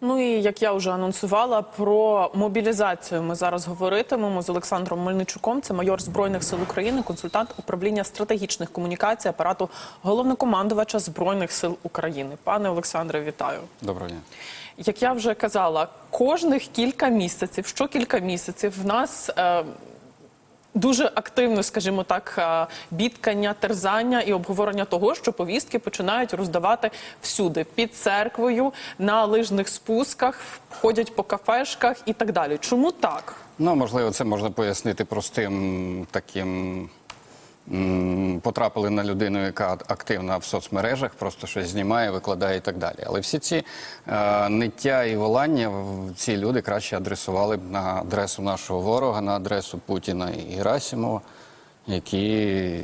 Ну і як я вже анонсувала, про мобілізацію ми зараз говоритимемо з Олександром Мельничуком. Це майор збройних сил України, консультант управління стратегічних комунікацій апарату головнокомандувача збройних сил України. Пане Олександре, вітаю. Доброго дня. Як я вже казала, кожних кілька місяців, що кілька місяців, в нас е, дуже активно, скажімо так, е, бідкання, терзання і обговорення того, що повістки починають роздавати всюди під церквою, на лижних спусках, ходять по кафешках і так далі. Чому так? Ну, можливо, це можна пояснити простим таким. Потрапили на людину, яка активна в соцмережах, просто щось знімає, викладає і так далі. Але всі ці е, ниття і волання ці люди краще адресували б на адресу нашого ворога, на адресу Путіна і Герасимова, які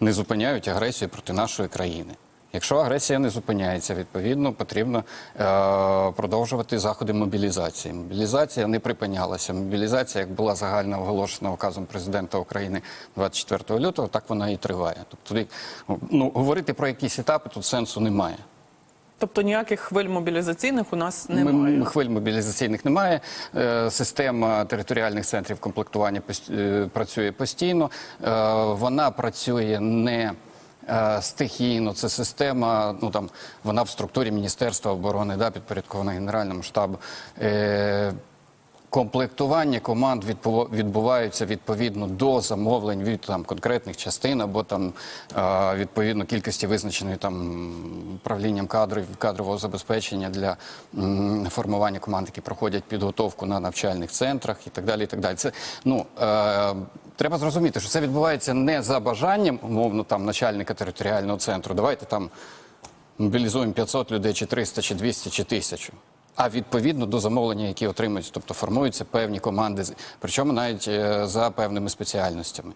не зупиняють агресію проти нашої країни. Якщо агресія не зупиняється, відповідно потрібно е, продовжувати заходи мобілізації. Мобілізація не припинялася. Мобілізація, як була загально оголошена указом президента України 24 лютого, так вона і триває. Тобто, ну, говорити про якісь етапи тут сенсу немає. Тобто ніяких хвиль мобілізаційних у нас немає. Хвиль мобілізаційних немає. Е, Система територіальних центрів комплектування е, працює постійно. Е, Вона працює не стихійно. Це система, ну там вона в структурі Міністерства оборони, да, підпорядкована Генеральному штабу. Е, Комплектування команд відбув- відбуваються відповідно до замовлень від там конкретних частин або там е, відповідно кількості визначеної там управлінням кадрів кадрового забезпечення для формування команд, які проходять підготовку на навчальних центрах і так далі. І так далі. Це ну е, треба зрозуміти, що це відбувається не за бажанням, умовно там начальника територіального центру. Давайте там мобілізуємо 500 людей, чи 300, чи 200, чи 1000. А відповідно до замовлення, які отримують, тобто формуються певні команди, причому навіть е, за певними спеціальностями.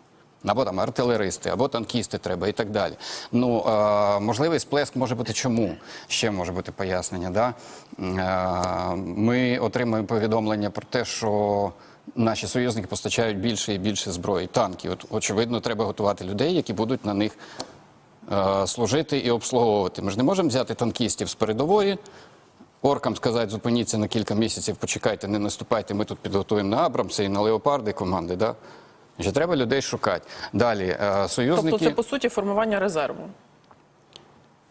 Або там артилеристи, або танкісти треба і так далі. Ну е, можливий сплеск може бути чому? Ще може бути пояснення. Да? Е, ми отримуємо повідомлення про те, що наші союзники постачають більше і більше зброї, танків. От, очевидно, треба готувати людей, які будуть на них е, служити і обслуговувати. Ми ж не можемо взяти танкістів з передової, оркам сказати, зупиніться на кілька місяців, почекайте, не наступайте, ми тут підготуємо на Абрамси і на Леопарди команди. Да? Ще треба людей шукати. Далі, е, союзники. Тобто це по суті формування резерву.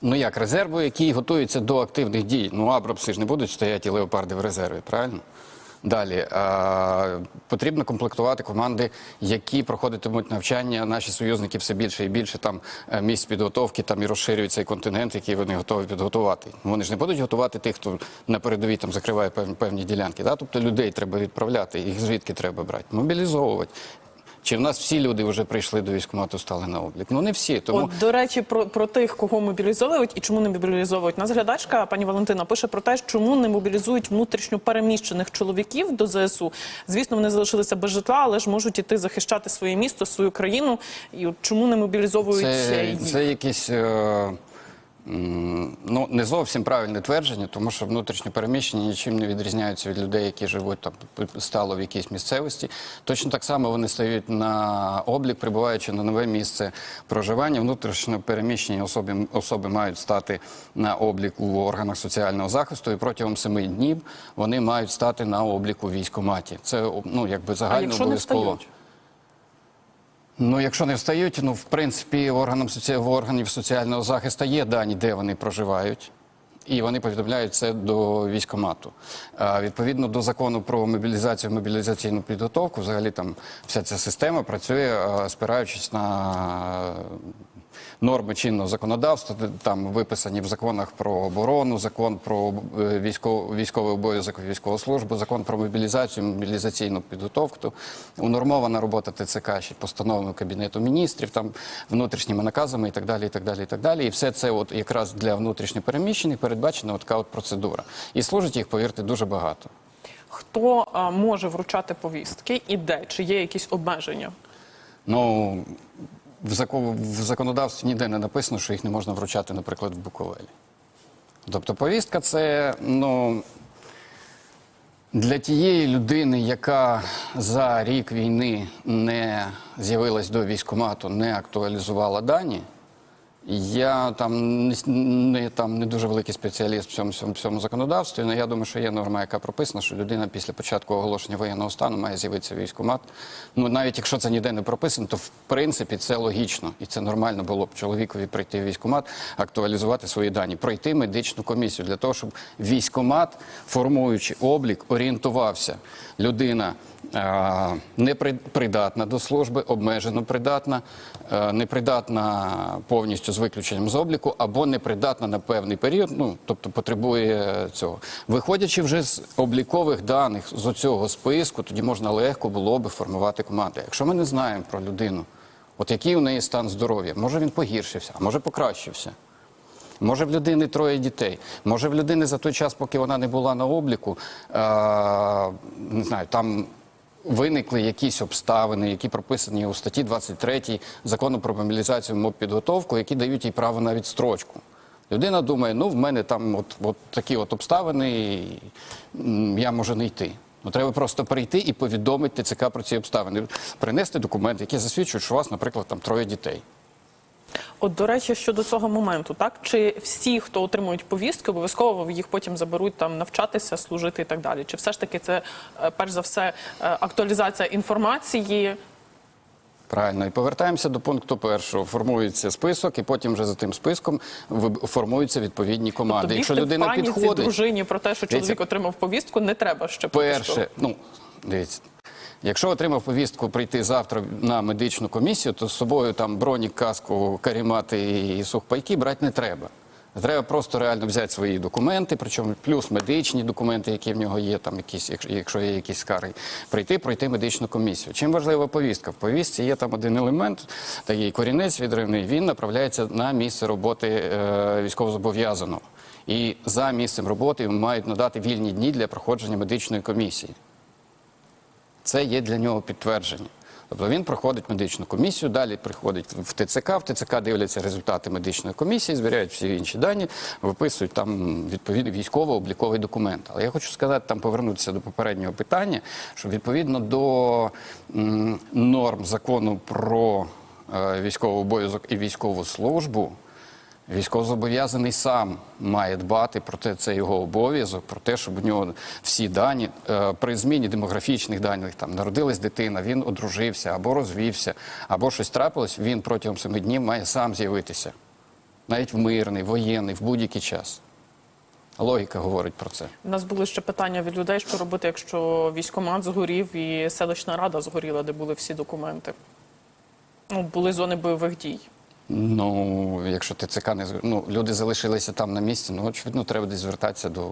Ну як резерви, які готуються до активних дій. Ну, Абрамси ж не будуть стояти і леопарди в резерві, правильно? Далі е, потрібно комплектувати команди, які проходитимуть навчання. Наші союзники все більше і більше там е, місць підготовки, там і розширюється і континент, який вони готові підготувати. Вони ж не будуть готувати тих, хто на передовій там закриває певні, певні ділянки. Да? Тобто людей треба відправляти, їх звідки треба брати, мобілізовувати. Чи в нас всі люди вже прийшли до військкомату, стали на облік? Ну не всі. Тому От, до речі, про, про тих, кого мобілізовують і чому не мобілізовують. Нас глядачка, пані Валентина, пише про те, чому не мобілізують внутрішньо переміщених чоловіків до ЗСУ. Звісно, вони залишилися без житла, але ж можуть іти захищати своє місто, свою країну. І от чому не мобілізовують Це, їх? це якесь е, ну, не зовсім правильне твердження, тому що внутрішньо переміщені нічим не відрізняються від людей, які живуть там стало в якійсь місцевості. Точно так само вони стають на облік, прибуваючи на нове місце проживання. Внутрішньо переміщені особи, особи мають стати на облік у органах соціального захисту, і протягом семи днів вони мають стати на облік у військкоматі. Це ну, якби загально обов'язково. Ну, якщо не встають, ну в принципі, органам соці... в органів соціального захисту є дані, де вони проживають. І вони повідомляють це до військомату. А, відповідно до закону про мобілізацію, мобілізаційну підготовку, взагалі там вся ця система працює, спираючись на норми чинного законодавства, там виписані в законах про оборону, закон про е, військов... військовий обов'язок військову службу, закон про мобілізацію, мобілізаційну підготовку, унормована робота ТЦК, постановами Кабінету міністрів, там внутрішніми наказами і так далі. І так далі, і так далі. І все це, от якраз для внутрішньопереміщених, передбачена от така от процедура. І служить їх, повірте, дуже багато. Хто а, може вручати повістки і де? Чи є якісь обмеження? Ну в, закон, в законодавстві ніде не написано, що їх не можна вручати, наприклад, в Буковелі. Тобто повістка це ну, для тієї людини, яка за рік війни не з'явилась до військкомату, не актуалізувала дані. Я там не, не, там не дуже великий спеціаліст в цьому, цьому, цьому законодавстві, але я думаю, що є норма, яка прописана, що людина після початку оголошення воєнного стану має з'явитися в військкомат. Ну навіть якщо це ніде не прописано, то в принципі це логічно і це нормально було б чоловікові прийти в військкомат, актуалізувати свої дані, пройти медичну комісію для того, щоб військкомат, формуючи облік, орієнтувався. Людина е, не при- придатна до служби, обмежено придатна, е, непридатна повністю з виключенням з обліку, або непридатна на певний період, ну тобто потребує цього. Виходячи вже з облікових даних з оцього списку, тоді можна легко було би формувати команду. Якщо ми не знаємо про людину, от який у неї стан здоров'я, може він погіршився, а може покращився. Може в людини троє дітей. Може в людини за той час, поки вона не була на обліку, е, не знаю, там виникли якісь обставини, які прописані у статті 23 закону про мобілізацію мобпідготовку, які дають їй право на відстрочку. Людина думає, ну в мене там от, от такі от обставини, і, я можу не йти. Ну, треба просто прийти і повідомити ТЦК про ці обставини, принести документи, які засвідчують, що у вас, наприклад, там троє дітей. От, до речі, щодо цього моменту, так чи всі, хто отримують повістки, обов'язково їх потім заберуть там навчатися, служити і так далі? Чи все ж таки це е, перш за все е, актуалізація інформації? Правильно, і повертаємося до пункту першого. Формується список, і потім вже за тим списком формуються відповідні команди. Тобто Якщо людина паніці підходить, дружині про те, що Дивіться, чоловік отримав повістку, не треба ще перше, ну дивіться. Якщо отримав повістку прийти завтра на медичну комісію, то з собою там бронік, каску, карімати і сухпайки брати не треба. Треба просто реально взяти свої документи, причому плюс медичні документи, які в нього є, там якісь, якщо- є якісь скарги, прийти, пройти медичну комісію. Чим важлива повістка? В повістці є там один елемент, такий корінець відривний. Він направляється на місце роботи е, військовозобов'язаного. І за місцем роботи мають надати вільні дні для проходження медичної комісії. Це є для нього підтвердження. Тобто він проходить медичну комісію, далі приходить в ТЦК, в ТЦК дивляться результати медичної комісії, звіряють всі інші дані, виписують там відповідний військово-обліковий документ. Але я хочу сказати, там повернутися до попереднього питання, що відповідно до норм закону про е, військовий обов'язок і військову службу. Військовозобов'язаний сам має дбати про те, це його обов'язок, про те, щоб у нього всі дані е, при зміні демографічних даних там народилась дитина, він одружився або розвівся, або щось трапилось. Він протягом семи днів має сам з'явитися, навіть в мирний, воєнний, в будь-який час. Логіка говорить про це. У нас були ще питання від людей, що робити, якщо військкомат згорів і селищна рада згоріла, де були всі документи. Ну, були зони бойових дій. Ну, якщо ТЦК не ну, люди залишилися там на місці, ну очевидно, треба десь звертатися до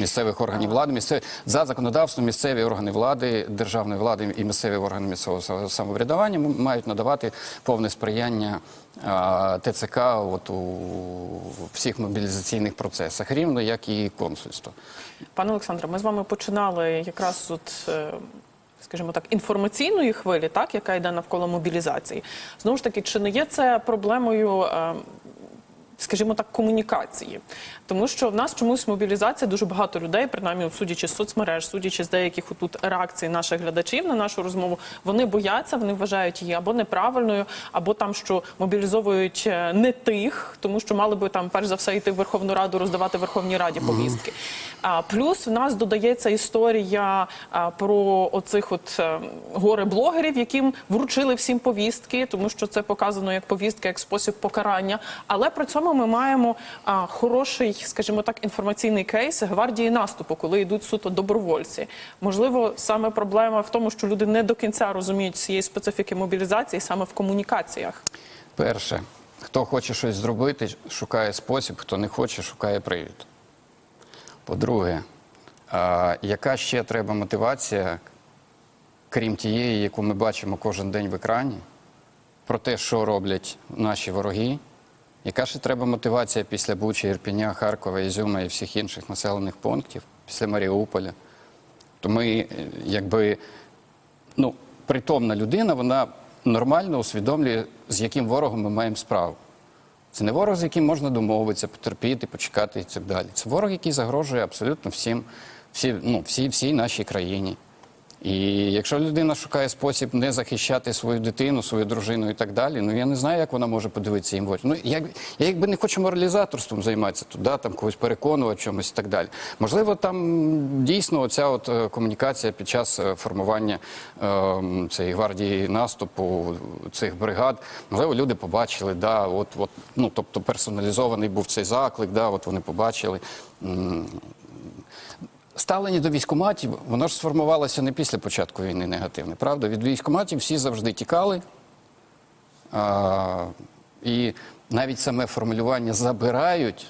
місцевих органів влади. Місцеві за законодавством місцеві органи влади, державної влади і місцеві органи місцевого самоврядування мають надавати повне сприяння а, ТЦК от у всіх мобілізаційних процесах, рівно як і консульство. Пане Олександре, ми з вами починали якраз от. Скажімо так, інформаційної хвилі, так яка йде навколо мобілізації, знову ж таки, чи не є це проблемою, е, скажімо так, комунікації? Тому що в нас чомусь мобілізація дуже багато людей, принаймні, от судячи з соцмереж, судячи з деяких тут реакцій наших глядачів на нашу розмову, вони бояться, вони вважають її або неправильною, або там, що мобілізовують е, не тих, тому що мали би там перш за все йти в Верховну Раду, роздавати Верховній Раді повістки. А плюс в нас додається історія про оцих от е, горе-блогерів, яким вручили всім повістки, тому що це показано як повістка, як спосіб покарання. Але при цьому ми маємо а, хороший, скажімо так, інформаційний кейс гвардії наступу, коли йдуть суто добровольці. Можливо, саме проблема в тому, що люди не до кінця розуміють цієї специфіки мобілізації саме в комунікаціях. Перше, хто хоче щось зробити, шукає спосіб, хто не хоче, шукає привід. По-друге, яка ще треба мотивація, крім тієї, яку ми бачимо кожен день в екрані, про те, що роблять наші вороги? Яка ще треба мотивація після Бучі, Ірпеня, Харкова, Ізюма і всіх інших населених пунктів, після Маріуполя? То ми, е, якби, ну, притомна людина, вона нормально усвідомлює, з яким ворогом ми маємо справу. Це не ворог, з яким можна домовитися, потерпіти, почекати і так далі. Це ворог, який загрожує абсолютно всім, всі, ну, всій, всій нашій країні. І якщо людина шукає спосіб не захищати свою дитину, свою дружину і так далі, ну я не знаю, як вона може подивитися їм в очі. Ну як я якби не хочу моралізаторством займатися тут, да, там когось переконувати чомусь і так далі. Можливо, там дійсно оця от е, комунікація під час е, формування е, цієї гвардії наступу цих бригад. Можливо, люди побачили, да, от, от, ну тобто персоналізований був цей заклик, да, от вони побачили. Ставлення до військкоматів, воно ж сформувалося не після початку війни негативне, правда? Від військкоматів всі завжди тікали. А, і навіть саме формулювання забирають,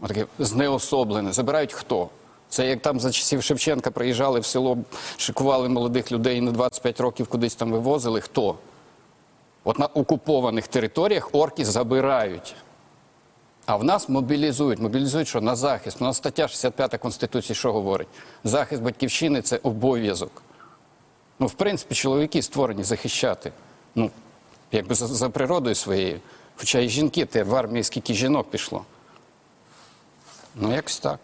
отаке знеособлене, забирають хто? Це як там за часів Шевченка приїжджали в село, шикували молодих людей на 25 років кудись там вивозили. Хто? От на окупованих територіях орки забирають. А в нас мобілізують. Мобілізують що? На захист. У нас стаття 65 Конституції що говорить? Захист батьківщини це обов'язок. Ну, в принципі, чоловіки створені захищати. Ну, якби за, за природою своєю. Хоча і жінки, те в армії скільки жінок пішло. Ну, якось так.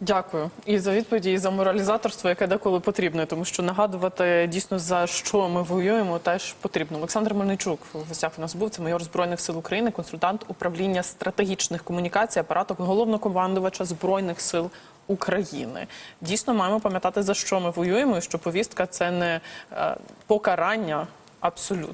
Дякую і за відповіді, і за моралізаторство, яке деколи потрібне, тому що нагадувати дійсно за що ми воюємо, теж потрібно. Олександр Мельничук в гостях у нас був. Це майор збройних сил України, консультант управління стратегічних комунікацій, апарату головнокомандувача збройних сил України. Дійсно, маємо пам'ятати за що ми воюємо, і що повістка це не е, покарання абсолютно.